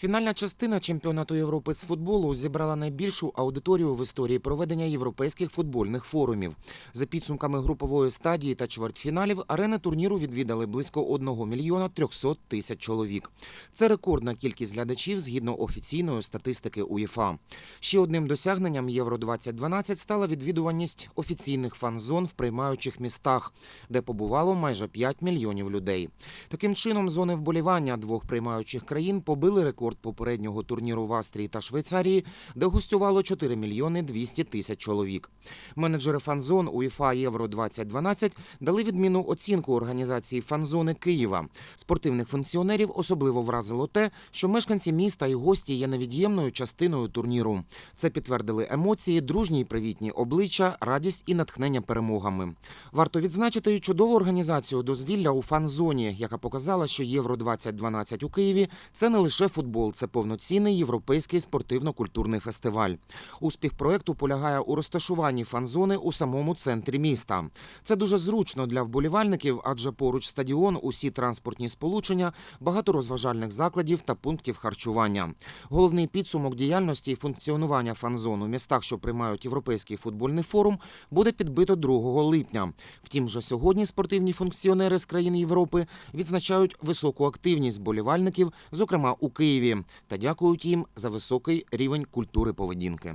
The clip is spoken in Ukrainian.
Фінальна частина чемпіонату Європи з футболу зібрала найбільшу аудиторію в історії проведення європейських футбольних форумів. За підсумками групової стадії та чвертьфіналів арени турніру відвідали близько 1 мільйона 300 тисяч чоловік. Це рекордна кількість глядачів згідно офіційної статистики УЄФА. Ще одним досягненням Євро 2012 стала відвідуваність офіційних фан-зон в приймаючих містах, де побувало майже 5 мільйонів людей. Таким чином, зони вболівання двох приймаючих країн побили рекорд попереднього турніру в Австрії та Швейцарії, де гостювало 4 мільйони 200 тисяч чоловік. Менеджери фан-зон УЄФА Євро 2012 дали відмінну оцінку організації фан-зони Києва. Спортивних функціонерів особливо вразило те, що мешканці міста і гості є невід'ємною частиною турніру. Це підтвердили емоції, дружні й привітні обличчя, радість і натхнення перемогами. Варто відзначити чудову організацію дозвілля у фан-зоні, яка показала, що Євро 2012 у Києві це не лише футбол, це повноцінний європейський спортивно-культурний фестиваль. Успіх проекту полягає у розташуванні фан-зони у самому центрі міста. Це дуже зручно для вболівальників, адже поруч стадіон, усі транспортні сполучення, багато розважальних закладів та пунктів харчування. Головний підсумок діяльності і функціонування фан-зон у містах, що приймають європейський футбольний форум, буде підбито 2 липня. Втім, вже сьогодні спортивні функціонери з країн Європи відзначають високу активність болівальників, зокрема у Та дякують їм за високий рівень культури поведінки.